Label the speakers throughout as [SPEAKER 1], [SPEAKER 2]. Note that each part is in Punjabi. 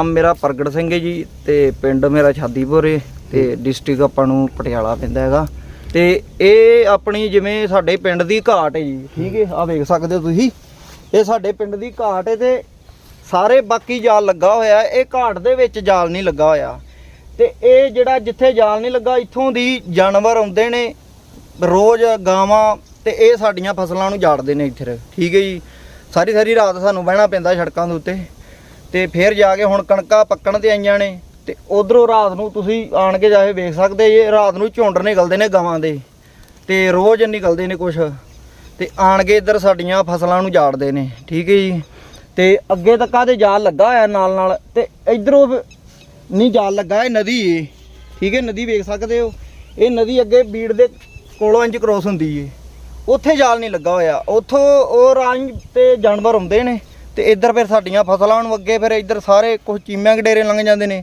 [SPEAKER 1] ਨਾਮ ਮੇਰਾ ਪ੍ਰਗਟ ਸਿੰਘ ਹੈ ਜੀ ਤੇ ਪਿੰਡ ਮੇਰਾ ਛਾਦੀਪੁਰ ਹੈ ਤੇ ਡਿਸਟ੍ਰਿਕਟ ਆਪਾਂ ਨੂੰ ਪਟਿਆਲਾ ਪੈਂਦਾ ਹੈਗਾ। ਤੇ ਇਹ ਆਪਣੀ ਜਿਵੇਂ ਸਾਡੇ ਪਿੰਡ ਦੀ ਘਾਟ ਹੈ ਜੀ। ਠੀਕ ਹੈ ਆ ਵੇਖ ਸਕਦੇ ਹੋ ਤੁਸੀਂ। ਇਹ ਸਾਡੇ ਪਿੰਡ ਦੀ ਘਾਟ ਹੈ ਤੇ ਸਾਰੇ ਬਾਕੀ ਜਾਲ ਲੱਗਾ ਹੋਇਆ ਇਹ ਘਾਟ ਦੇ ਵਿੱਚ ਜਾਲ ਨਹੀਂ ਲੱਗਾ ਹੋਇਆ। ਤੇ ਇਹ ਜਿਹੜਾ ਜਿੱਥੇ ਜਾਲ ਨਹੀਂ ਲੱਗਾ ਇੱਥੋਂ ਦੀ ਜਾਨਵਰ ਆਉਂਦੇ ਨੇ ਰੋਜ਼ ਗਾਵਾਂ ਤੇ ਇਹ ਸਾਡੀਆਂ ਫਸਲਾਂ ਨੂੰ ਜਾੜਦੇ ਨੇ ਇੱਥੇ ਠੀਕ ਹੈ ਜੀ। ਸਾਰੀ ਸਾਰੀ ਰਾਤ ਸਾਨੂੰ ਬਹਿਣਾ ਪੈਂਦਾ ਸੜਕਾਂ ਦੇ ਉੱਤੇ। ਤੇ ਫਿਰ ਜਾ ਕੇ ਹੁਣ ਕਣਕਾਂ ਪੱਕਣ ਤੇ ਆਈਆਂ ਨੇ। ਤੇ ਉਧਰੋਂ ਰਾਤ ਨੂੰ ਤੁਸੀਂ ਆਣ ਕੇ ਜਾ ਕੇ ਵੇਖ ਸਕਦੇ ਜੇ, ਰਾਤ ਨੂੰ ਝੁੰਡ ਨਿਕਲਦੇ ਨੇ ਗਾਵਾਂ ਦੇ। ਤੇ ਰੋਜ਼ ਨਿਕਲਦੇ ਨੇ ਕੁਛ। ਤੇ ਆਣ ਕੇ ਇੱਧਰ ਸਾਡੀਆਂ ਫਸਲਾਂ ਨੂੰ ਜਾੜਦੇ ਨੇ, ਠੀਕ ਹੈ ਜੀ। ਤੇ ਅੱਗੇ ਤੱਕ ਆਦੇ ਜਾਲ ਲੱਗਾ ਹੋਇਆ ਨਾਲ ਨਾਲ ਤੇ ਇਧਰੋਂ ਨਹੀਂ ਜਾਲ ਲੱਗਾ, ਇਹ ਨਦੀ ਏ। ਠੀਕ ਹੈ, ਨਦੀ ਵੇਖ ਸਕਦੇ ਹੋ। ਇਹ ਨਦੀ ਅੱਗੇ ਬੀੜ ਦੇ ਕੋਲੋਂ ਇੰਚ ਕ੍ਰੋਸ ਹੁੰਦੀ ਏ। ਉੱਥੇ ਜਾਲ ਨਹੀਂ ਲੱਗਾ ਹੋਇਆ। ਉੱਥੋਂ ਉਹ ਰਾਹੀਂ ਤੇ ਜਾਨਵਰ ਆਉਂਦੇ ਨੇ। ਤੇ ਇੱਧਰ ਫਿਰ ਸਾਡੀਆਂ ਫਸਲਾਂ ਨੂੰ ਅੱਗੇ ਫਿਰ ਇੱਧਰ ਸਾਰੇ ਕੁਝ ਚੀਮਿਆਂ ਗਡੇਰੇ ਲੰਘ ਜਾਂਦੇ ਨੇ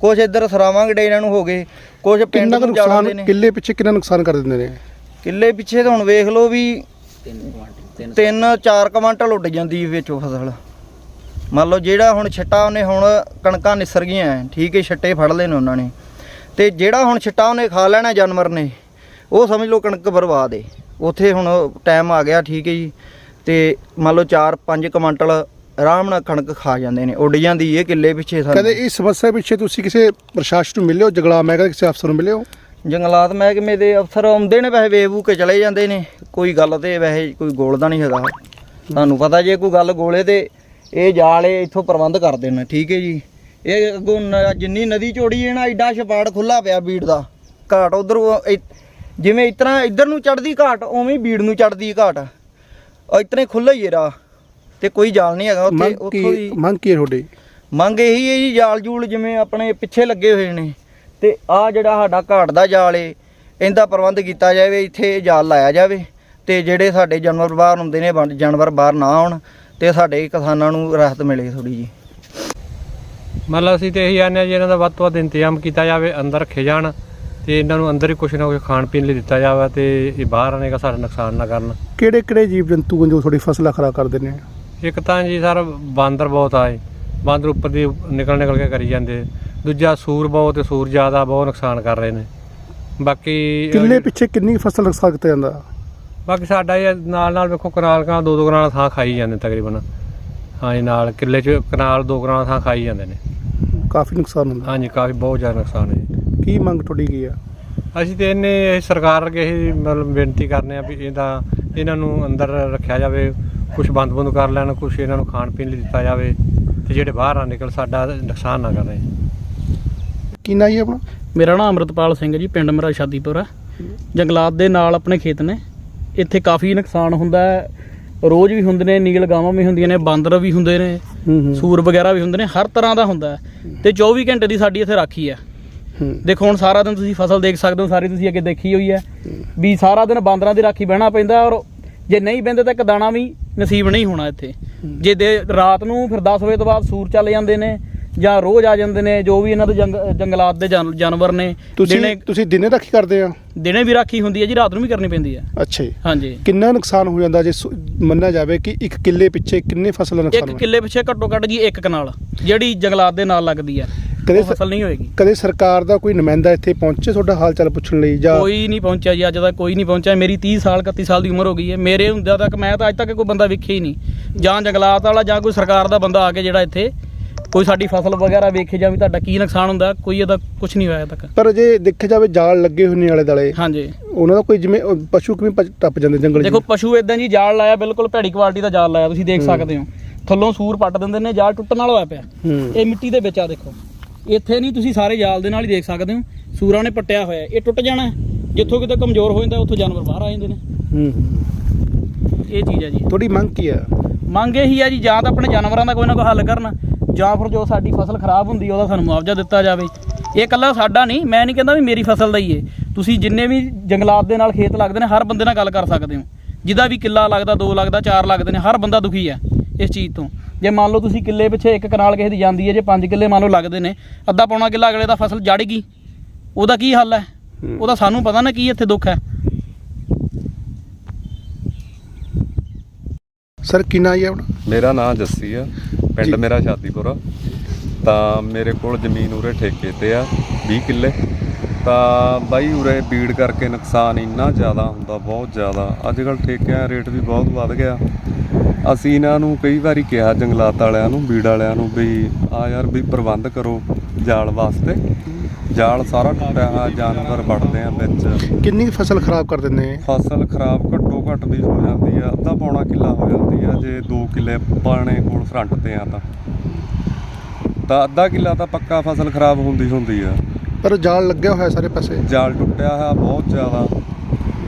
[SPEAKER 1] ਕੁਝ ਇੱਧਰ ਸਰਾਵਾਂ ਗਡੇਰਿਆਂ ਨੂੰ ਹੋ ਗਏ ਕੁਝ ਪਿੰਡ ਨੂੰ ਜਾਣਦੇ ਨੇ।
[SPEAKER 2] ਕਿੱਲੇ ਪਿੱਛੇ ਕਿੰਨਾ ਨੁਕਸਾਨ ਕਰ ਦਿੰਦੇ ਨੇ?
[SPEAKER 1] ਕਿੱਲੇ ਪਿੱਛੇ ਤਾਂ ਹੁਣ ਵੇਖ ਲਓ ਵੀ 3-4 ਕੁਆਂਟਲ ਉੱਡ ਜਾਂਦੀ ਵਿੱਚੋਂ ਫਸਲ। ਮੰਨ ਲਓ ਜਿਹੜਾ ਹੁਣ ਛੱਟਾ ਉਹਨੇ ਹੁਣ ਕਣਕਾਂ ਨਿਸਰ ਗਈਆਂ ਠੀਕ ਹੈ ਛੱਟੇ ਫੜ ਨੇ ਉਹਨਾਂ ਨੇ। ਤੇ ਜਿਹੜਾ ਹੁਣ ਛੱਟਾ ਉਹਨੇ ਖਾ ਲੈਣਾ ਜਾਨਵਰ ਨੇ ਉਹ ਸਮਝ ਲਓ ਕਣਕ ਬਰਬਾਦ ਏ। ਉੱਥੇ ਹੁਣ ਟਾਈਮ ਆ ਗਿਆ ਠੀਕ ਹੈ ਜੀ। ਤੇ ਮੰਨ ਲਓ 4-5 ਕੁਆਂਟਲ ਆਰਾਮ ਨਾਲ ਕਣਕ ਖਾ ਜਾਂਦੇ ਨੇ ਉੱਡ ਜਾਂਦੀ ਏ ਕਿੱਲੇ ਪਿੱਛੇ ਸਾਨੂੰ
[SPEAKER 2] ਕਦੇ ਇਸ ਸਮੱਸਿਆ ਪਿੱਛੇ ਤੁਸੀਂ ਕਿਸੇ ਪ੍ਰਸ਼ਾਸਨ ਨੂੰ ਮਿਲੇ ਹੋ? ਜਗਲਾ ਮੈਂ ਕਿਸੇ ਅਫਸਰ ਨੂੰ ਮਿਲੇ ਹੋ?
[SPEAKER 1] ਜੰਗਲਾਤ ਮਹਿਕਮੇ ਦੇ ਅਫਸਰ ਆਉਂਦੇ ਨੇ ਵੈਸੇ ਵੇਬੂ ਕੇ ਚਲੇ ਜਾਂਦੇ ਨੇ। ਕੋਈ ਗੱਲ ਤੇ ਵੈਸੇ ਕੋਈ ਗੋਲਦਾ ਨਹੀਂ ਹੈਗਾ। ਤੁਹਾਨੂੰ ਪਤਾ ਜੇ ਕੋਈ ਗੱਲ ਗੋਲੇ ਤੇ ਇਹ ਜਾਲੇ ਇੱਥੋਂ ਪ੍ਰਬੰਧ ਕਰ ਦੇਣ ਠੀਕ ਹੈ ਜੀ। ਇਹ ਅੱਗੋਂ ਜਿੰਨੀ ਨਦੀ ਚੋੜੀ ਹੈ ਨਾ ਐਡਾ ਛਪਾੜ ਖੁੱਲਾ ਪਿਆ ਬੀੜ ਦਾ। ਘਾਟ ਉਧਰ ਜਿਵੇਂ ਇਤਨਾ ਇੱਧਰ ਨੂੰ ਚੜਦੀ ਘਾਟ ਉਵੇਂ ਬੀੜ ਨੂੰ ਚੜਦੀ ਘਾਟ। ਇਤਨੇ ਖੁੱਲਾ ਹੀ ਹੈ ਰਾਹ ਤੇ ਕੋਈ ਜਾਲ ਨਹੀਂ ਹੈਗਾ ਉੱਥੇ
[SPEAKER 2] ਮੰਗ
[SPEAKER 1] ਉੱਥੋਂ
[SPEAKER 2] ਕੀ
[SPEAKER 1] ਦੀ
[SPEAKER 2] ਮੰਗ ਕੀ ਹੈ ਤੁਹਾਡੀ?
[SPEAKER 1] ਮੰਗ ਇਹੀ ਹੈ ਜੀ ਜਾਲ ਜੂਲ ਜਿਵੇਂ ਆਪਣੇ ਪਿੱਛੇ ਲੱਗੇ ਹੋਏ ਨੇ ਤੇ ਆ ਜਿਹੜਾ ਸਾਡਾ ਘਾਟ ਦਾ ਜਾਲ ਏ ਇਹਦਾ ਪ੍ਰਬੰਧ ਕੀਤਾ ਜਾਵੇ ਇੱਥੇ ਜਾਲ ਲਾਇਆ ਜਾਵੇ ਤੇ ਜਿਹੜੇ ਸਾਡੇ ਜਾਨਵਰ ਬਾਹਰ ਹੁੰਦੇ ਨੇ ਬਣ- ਜਾਨਵਰ ਬਾਹਰ ਨਾ ਆਉਣ ਤੇ ਸਾਡੇ ਕਿਸਾਨਾਂ ਨੂੰ ਰਾਹਤ ਮਿਲੇ ਥੋੜੀ ਜੀ
[SPEAKER 3] ਮਤਲਬ ਅਸੀਂ ਤੇ ਇਹੀ ਆਨੇ ਜੀ ਇਹਨਾਂ ਦਾ ਵੱਧ ਤੋਂ ਵੱਧ ਇੰਤਜ਼ਾਮ ਕੀਤਾ ਜਾਵੇ ਅੰਦਰ ਰੱਖੇ ਜਾਣ ਤੇ ਇਹਨਾਂ ਨੂੰ ਅੰਦਰ ਹੀ ਕੁਛ ਨਾ ਕੁਛ ਖਾਣ ਪੀਣ ਲਈ ਦਿੱਤਾ ਜਾਵੇ ਤੇ ਇਹ ਬਾਹਰ ਆਣੇ ਦਾ ਸਾਡਾ ਨੁਕਸਾਨ ਨਾ ਕਰਨ।
[SPEAKER 2] ਕਿਹੜੇ ਕਿਹੜੇ ਜੀਵ ਜੰਤੂ ਹਨ ਜੋ ਤੁਹਾਡੀ ਫਸਲਾਂ ਖਰਾਬ ਕਰਦੇ ਨੇ?
[SPEAKER 3] ਇੱਕ ਤਾਂ ਜੀ ਸਰ ਬਾਂਦਰ ਬਹੁਤ ਆਏ ਬਾਂਦਰ ਉੱਪਰ ਦੀ ਨਿਕਲ ਨਿਕਲ ਕੇ ਕਰੀ ਜਾਂਦੇ। ਦੂਜਾ ਸੂਰ ਬਹੁਤ ਤੇ ਸੂਰ ਜ਼ਿਆਦਾ ਬਹੁਤ ਨੁਕਸਾਨ ਕਰ ਰਹੇ ਨੇ। ਬਾਕੀ
[SPEAKER 2] ਕਿੱਲੇ ਪਿੱਛੇ ਕਿੰਨੀ ਫਸਲ ਨੁਕਸਾਨ ਕੀਤਾ ਜਾਂਦਾ?
[SPEAKER 3] ਬਾਕੀ ਸਾਡਾ ਇਹ ਨਾਲ ਨਾਲ ਵੇਖੋ ਕਨਾਲ ਕਨਾਲ ਦੋ ਦੋ ਕਨਾਲ ਥਾਂ ਖਾਈ ਜਾਂਦੇ ਤਕਰੀਬਨ। ਹਾਂਜੀ ਨਾਲ ਕਿੱਲੇ 'ਚ ਕਨਾਲ ਦੋ ਕਨਾਲ ਥਾਂ ਖਾਈ ਜਾਂਦੇ ਨੇ।
[SPEAKER 2] ਕਾਫੀ ਨੁਕਸਾਨ ਹੁੰਦਾ।
[SPEAKER 3] ਹਾਂਜੀ ਕਾਫੀ ਬਹੁਤ ਜ਼ਿਆਦਾ ਨੁਕਸਾਨ ਹੈ ਜੀ।
[SPEAKER 2] ਕੀ ਮੰਗ ਤੁਹਾਡੀ ਕੀ ਆ?
[SPEAKER 3] ਅਸੀਂ ਤੇ ਇਹਨੇ ਇਹ ਸਰਕਾਰ ਅੱਗੇ ਇਹ ਮਤਲਬ ਬੇਨਤੀ ਕਰਨੇ ਆ ਵੀ ਇਹਦਾ ਇਹਨਾਂ ਨੂੰ ਅੰਦਰ ਰੱਖਿਆ ਜਾਵੇ ਕੁਝ ਬੰਦ ਬੰਦ ਕਰ ਲੈਣ ਕੁਝ ਇਹਨਾਂ ਨੂੰ ਖਾਣ ਪੀਣ ਲਈ ਦਿੱਤਾ ਜਾਵੇ ਤੇ ਜਿਹੜੇ ਬਾਹਰ ਆ ਨਿਕਲ ਸਾਡਾ ਨੁਕਸਾਨ ਨਾ ਕਰੇ।
[SPEAKER 2] ਕੀ ਨਾ ਜੀ ਆਪਣਾ?
[SPEAKER 4] ਮੇਰਾ ਨਾਮ ਅਮਰਤਪਾਲ ਸਿੰਘ ਜੀ ਪਿੰਡ ਮੇਰਾ ਸ਼ਾਦੀਪੁਰ ਹੈ। ਜੰਗਲਾਤ ਦੇ ਨਾਲ ਆਪਣੇ ਖੇਤ ਨੇ। ਇੱਥੇ ਕਾਫੀ ਨੁਕਸਾਨ ਹੁੰਦਾ ਹੈ। ਰੋਜ਼ ਵੀ ਹੁੰਦੇ ਨੇ ਨੀਲ ਗਾਵਾਂ ਵੀ ਹੁੰਦੀਆਂ ਨੇ ਬਾਂਦਰ ਵੀ ਹੁੰਦੇ ਨੇ ਸੂਰ ਵਗੈਰਾ ਵੀ ਹੁੰਦੇ ਨੇ ਹਰ ਤਰ੍ਹਾਂ ਦਾ ਹੁੰਦਾ ਹੈ। ਤੇ 24 ਘੰਟੇ ਦੀ ਸਾਡੀ ਇੱਥੇ ਰਾਖੀ ਹੂੰ। ਦੇਖੋ ਹੁਣ ਸਾਰਾ ਦਿਨ ਤੁਸੀਂ ਫਸਲ ਦੇਖ ਸਕਦੇ ਹੋ ਸਾਰੀ ਤੁਸੀਂ ਅੱਗੇ ਦੇਖੀ ਹੋਈ ਹੈ ਵੀ ਸਾਰਾ ਦਿਨ ਬਾਂਦਰਾਂ ਦੀ ਰਾਖੀ ਬਹਿਣਾ ਪੈਂਦਾ ਔਰ ਜੇ ਨਹੀਂ ਬਹਿੰਦੇ ਤਾਂ ਇੱਕ ਦਾਣਾ ਵੀ ਨਸੀਬ ਨਹੀਂ ਹੋਣਾ ਇੱਥੇ। ਜੇ ਦੇ ਰਾਤ ਨੂੰ ਫਿਰ 10 ਵਜੇ ਤੋਂ ਬਾਅਦ ਸੂਰ ਚੱਲ ਜਾਂਦੇ ਨੇ ਜਾਂ ਰੋਜ਼ ਆ ਜਾਂਦੇ ਨੇ ਜੋ ਵੀ ਇਹਨਾਂ ਦੇ ਜੰਗ ਜੰਗਲਾਤ ਦੇ ਜਾਨ- ਜਾਨਵਰ ਨੇ
[SPEAKER 2] ਤੁਸੀਂ ਤੁਸੀਂ ਦਿਨੇ ਰਾਖੀ ਕਰਦੇ ਆ?
[SPEAKER 4] ਦਿਨੇ ਵੀ ਰਾਖੀ ਹੁੰਦੀ ਹੈ ਜੀ ਰਾਤ ਨੂੰ ਵੀ ਕਰਨੀ ਪੈਂਦੀ ਹੈ।
[SPEAKER 2] ਅੱਛਾ ਜੀ।
[SPEAKER 4] ਹਾਂਜੀ।
[SPEAKER 2] ਕਿੰਨਾ ਨੁਕਸਾਨ ਹੋ ਜਾਂਦਾ ਜੇ ਮੰਨਿਆ ਜਾਵੇ ਕਿ ਇੱਕ ਕਿੱਲੇ ਪਿੱਛੇ ਕਿੰਨੇ ਫਸਲਾਂ ਨੁਕਸਾਨ
[SPEAKER 4] ਇੱਕ? ਕਿੱਲੇ ਪਿੱਛੇ ਘੱਟੋ ਘੱਟ ਜੀ ਇੱਕ ਕਨਾਲ ਜਿਹੜੀ ਜੰਗਲਾਤ ਦੇ ਨਾਲ ਲੱਗਦੀ ਹੈ।
[SPEAKER 2] ਕਦੇ ਸ-
[SPEAKER 4] ਫਸਲ ਨਹੀਂ ਹੋਏਗੀ।
[SPEAKER 2] ਕਦੇ ਸਰਕਾਰ ਦਾ ਕੋਈ ਨੁਮਾਇੰਦਾ ਇੱਥੇ ਪਹੁੰਚੇ? ਤੁਹਾਡਾ ਹਾਲ ਚਾਲ ਪੁੱਛਣ ਲਈ ਜਾਂ
[SPEAKER 4] ਕੋਈ ਨਹੀਂ ਪਹੁੰਚਿਆ ਜੀ ਅੱਜ ਤੱਕ ਕੋਈ ਨਹੀਂ ਪਹੁੰਚਿਆ। ਮੇਰੀ 30 ਸਾਲ 31 ਸਾਲ ਦੀ ਉਮਰ ਹੋ ਗਈ ਹੈ। ਮੇਰੇ ਹੁੰਦਿਆਂ ਤੱਕ ਮੈਂ ਤਾਂ ਅੱਜ ਤੱਕ ਕੋਈ ਬੰਦਾ ਵੇਖਿਆ ਹੀ ਨਹੀਂ। ਜਾਂ ਜੰਗਲਾਤ ਵਾਲਾ ਜਾਂ ਕੋਈ ਸਰਕਾਰ ਦਾ ਬੰਦਾ ਆ ਕੇ ਜਿਹੜਾ ਇੱਥੇ ਕੋਈ ਸਾਡੀ ਫਸਲ ਵਗੈਰਾ ਵੇਖੇ ਜਾਂ ਵੀ ਤੁਹਾਡਾ ਕੀ ਨੁਕਸਾਨ ਹੁੰਦਾ ਕੋਈ ਇਹਦਾ ਕੁਝ ਨਹੀਂ ਹੋਇਆ ਅਜੇ ਤੱਕ।
[SPEAKER 2] ਪਰ ਜੇ ਦੇਖਿਆ ਜਾਵੇ ਜਾਲ ਲੱਗੇ ਹੋਏ ਨੇ ਆਲੇ ਦਾਲੇ
[SPEAKER 4] ਹਾਂਜੀ।
[SPEAKER 2] ਉਹਨਾਂ ਦਾ ਕੋਈ ਜਿਵੇਂ ਪਸ਼ੂ ਕਿਵੇਂ ਟੱਪ ਜਾਂਦੇ ਜੰਗਲ 'ਚ
[SPEAKER 4] ਦੇਖੋ ਪਸ਼ੂ ਇਦਾਂ ਜੀ ਜਾਲ ਲਾਇਆ ਬਿਲਕੁਲ ਭੈੜੀ ਕੁਆਲਿਟੀ ਦਾ ਜਾਲ ਲਾਇਆ ਤੁਸੀਂ ਦੇਖ ਸਕਦੇ ਹੋ। ਥੱਲੋਂ ਸੂਰ ਪੱਟ ਦਿੰਦੇ ਨੇ ਜਾਲ ਟੁੱਟਣ ਵਾਲਾ ਹੋਇਆ ਪਿਆ।
[SPEAKER 2] ਹੂੰ।
[SPEAKER 4] ਇਹ ਮਿੱਟੀ ਦੇ ਵਿੱਚ ਆ ਦੇਖੋ। ਇੱਥੇ ਨਹੀਂ ਤੁਸੀਂ ਸਾਰੇ ਜਾਲ ਦੇ ਨਾਲ ਹੀ ਦੇਖ ਸਕਦੇ ਹੋ। ਸੂਰਾਂ ਨੇ ਪੱਟਿਆ ਹੋਇਆ ਹੈ। ਇਹ ਟੁੱਟ ਜਾਣਾ ਹੈ। ਜਿੱਥੋਂ ਕਿਤੇ ਕਮਜ਼ੋਰ ਹੋ ਜਾਂਦਾ ਉੱਥੋਂ ਜਾਨਵਰ ਬਾਹਰ ਆ ਜਾਂਦੇ ਨੇ।
[SPEAKER 2] ਹੂੰ
[SPEAKER 4] ਇਹ ਚੀਜ਼ ਹੈ ਜੀ।
[SPEAKER 2] ਤੁਹਾਡੀ ਮੰਗ ਕੀ ਆ
[SPEAKER 4] ਮੰਗ ਇਹੀ ਹੈ ਜੀ ਜਾਂ ਤਾਂ ਆਪਣੇ ਜਾਨਵਰਾਂ ਦਾ ਕੋਈ ਨਾ ਕੋਈ ਹੱਲ ਕਰਨ ਜਾਂ ਫਿਰ ਜੋ ਸਾਡੀ ਫਸਲ ਖਰਾਬ ਹੁੰਦੀ ਹੈ ਉਹਦਾ ਸਾਨੂੰ ਮੁਆਵਜ਼ਾ ਦਿੱਤਾ ਜਾਵੇ। ਇਹ ਇਕੱਲਾ ਸਾਡਾ ਨਹੀਂ ਮੈਂ ਨਹੀਂ ਕਹਿੰਦਾ ਵੀ ਮੇਰੀ ਫਸਲ ਦਾ ਹੀ ਏ ਤੁਸੀਂ ਜਿੰਨੇ ਵੀ ਜੰਗਲਾਤ ਦੇ ਨਾਲ ਖੇਤ ਲੱਗਦੇ ਨੇ ਹਰ ਬੰਦੇ ਨਾਲ ਗੱਲ ਕਰ ਸਕਦੇ ਹੋ। ਜਿਹਦਾ ਵੀ ਕਿੱਲਾ ਲੱਗਦਾ ਦੋ ਲੱਗਦਾ ਚਾਰ ਲੱਗਦੇ ਨੇ ਹਰ ਬੰਦਾ ਦੁਖੀ ਹੈ ਇਸ ਚੀਜ਼ ਤੋਂ। ਜੇ ਮੰਨ ਲਓ ਤੁਸੀਂ ਕਿੱਲੇ ਪਿੱਛੇ ਇੱਕ ਕਨਾਲ ਕਿਸੇ ਦੀ ਜਾਂਦੀ ਹੈ ਜੇ ਪੰਜ ਕਿੱਲੇ ਮੰਨ ਲਓ ਲੱਗਦੇ ਨੇ ਅੱਧਾ ਪੌਣਾ ਕਿੱਲਾ ਅਗਲੇ ਦਾ ਫਸਲ ਜੜ ਗਈ ਉਹਦਾ ਕੀ ਹੱਲ ਹੈ? ਉਹਦਾ ਸਾਨੂੰ ਪਤਾ ਨਾ ਕੀ ਇੱਥੇ ਦੁੱਖ ਹੈ।
[SPEAKER 2] ਸਰ ਕੀ ਨਾ ਜੀ ਆਪਣਾ?
[SPEAKER 5] ਮੇਰਾ ਨਾਮ ਜੱਸੀ ਆ ਪਿੰਡ ਮੇਰਾ ਸ਼ਾਦੀਪੁਰ ਆ। ਤਾਂ ਮੇਰੇ ਕੋਲ ਜ਼ਮੀਨ ਉਰੇ ਠੇਕੇ ਤੇ ਆ 20 ਕਿੱਲੇ। ਤਾਂ ਬਾਈ ਉਰੇ ਬੀੜ ਕਰਕੇ ਨੁਕਸਾਨ ਇੰਨਾ ਜ਼ਿਆਦਾ ਹੁੰਦਾ ਬਹੁਤ ਜ਼ਿਆਦਾ। ਅੱਜ ਕੱਲ ਠੇਕਿਆਂ ਦਾ ਰੇਟ ਵੀ ਬਹੁਤ ਵੱਧ ਗਿਆ। ਅਸੀਂ ਇਹਨਾਂ ਨੂੰ ਕਈ ਵਾਰੀ ਕਿਹਾ ਜੰਗਲਾਤ ਵਾਲਿਆਂ ਨੂੰ ਬੀੜ ਵਾਲਿਆਂ ਨੂੰ ਵੀ ਆ ਯਾਰ ਵੀ ਪ੍ਰਬੰਧ ਕਰੋ ਜਾਲ ਵਾਸਤੇ। ਜਾਲ ਸਾਰਾ ਟੁੱਟਿਆ ਹੋਇਆ ਜਾਨਵਰ ਵੜਦੇ ਆ ਵਿੱਚ।
[SPEAKER 2] ਕਿੰਨੀ ਕੁ ਫਸਲ ਖਰਾਬ ਕਰ ਦਿੰਦੇ ਨੇ?
[SPEAKER 5] ਫਸਲ ਖਰਾਬ ਘੱਟੋ ਘੱਟ ਵੀ ਹੋ ਜਾਂਦੀ ਆ ਅੱਧਾ ਪੌਣਾ ਕਿੱਲਾ ਹੋ ਜਾਂਦੀ ਆ ਜੇ 2 ਕਿੱਲੇ ਪਾਣੇ ਕੋਲ ਫਰੰਟ ਤੇ ਆ ਤਾਂ। ਤਾਂ ਅੱਧਾ ਕਿੱਲਾ ਤਾਂ ਪੱਕਾ ਫਸਲ ਖਰਾਬ ਹੁੰਦੀ ਹੁੰਦੀ ਆ।
[SPEAKER 2] ਪਰ ਜਾਲ ਲੱਗਿਆ ਹੋਇਆ ਸਾਰੇ ਪਾਸੇ?
[SPEAKER 5] ਜਾਲ ਟੁੱਟਿਆ ਹੋਇਆ ਬਹੁਤ ਜ਼ਿਆਦਾ।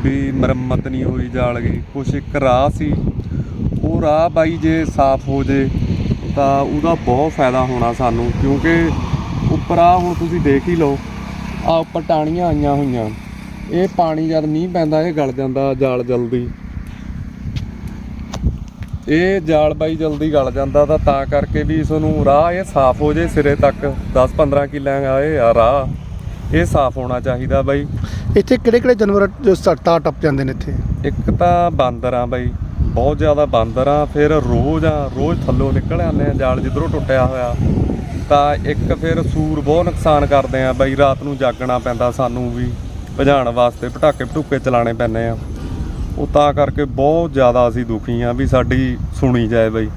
[SPEAKER 5] ਵੀ ਮੁਰੰਮਤ ਨਹੀਂ ਹੋਈ ਜਾਲ ਦੀ ਕੁਛ ਇੱਕ ਰਾਹ ਸੀ ਉਹ ਰਾਹ ਬਾਈ ਜੇ ਸਾਫ਼ ਹੋ ਜੇ ਤਾਂ ਉਹਦਾ ਬਹੁਤ ਫਾਇਦਾ ਹੋਣਾ ਸਾਨੂੰ ਕਿਉਂਕਿ ਉੱਪਰ ਆ ਹੁਣ ਤੁਸੀਂ ਦੇਖ ਹੀ ਲਓ ਆ ਉੱਪਰ ਟਾਣੀਆਂ ਆਈਆਂ ਹੋਈਆਂ। ਇਹ ਪਾਣੀ ਜਦ ਮੀਂਹ ਪੈਂਦਾ ਇਹ ਗਲ ਜਾਂਦਾ ਜਾਲ ਜਲਦੀ। ਇਹ ਜਾਲ ਬਾਈ ਜਲਦੀ ਗਲ ਜਾਂਦਾ ਤਾਂ ਤਾਂ ਕਰਕੇ ਵੀ ਇਸ ਨੂੰ ਰਾਹ ਇਹ ਸਾਫ਼ ਹੋ ਜੇ ਸਿਰੇ ਤੱਕ। 10-15 ਕਿੱਲਿਆਂ ਦਾ ਇਹ ਆ ਰਾਹ ਇਹ ਸਾਫ਼ ਹੋਣਾ ਚਾਹੀਦਾ ਬਾਈ।
[SPEAKER 2] ਇੱਥੇ ਕਿਹੜੇ ਕਿਹੜੇ ਜਾਨਵਰ ਜੋ ਸੱਟਾ ਟੱਪ ਜਾਂਦੇ ਨੇ ਇੱਥੇ?
[SPEAKER 5] ਇੱਕ ਤਾਂ ਬਾਂਦਰ ਆ ਬਾਈ। ਬਹੁਤ ਜ਼ਿਆਦਾ ਬਾਂਦਰ ਆ, ਫਿਰ ਰੋਜ਼ ਆ, ਰੋਜ਼ ਥੱਲੋਂ ਨਿਕਲ ਆਉਂਦੇ ਆ, ਜਾਲ ਜਿੱਧਰੋਂ ਟੁੱਟਿਆ ਹੋਇਆ। ਤਾਂ ਇੱਕ ਫਿਰ ਸੂਰ ਬਹੁਤ ਨੁਕਸਾਨ ਕਰਦੇ ਆ, ਬਈ ਰਾਤ ਨੂੰ ਜਾਗਣਾ ਪੈਂਦਾ ਸਾਨੂੰ ਵੀ, ਭਜਾਉਣ ਵਾਸਤੇ ਪਟਾਕੇ ਪਟੂਕੇ ਚਲਾਣੇ ਪੈਂਦੇ ਆ। ਉਹ ਤਾਂ ਕਰਕੇ ਬਹੁਤ ਜ਼ਿਆਦਾ ਅਸੀਂ ਦੁਖੀ ਆ ਵੀ ਸਾਡੀ ਸੁਣੀ ਜਾਏ ਬਈ।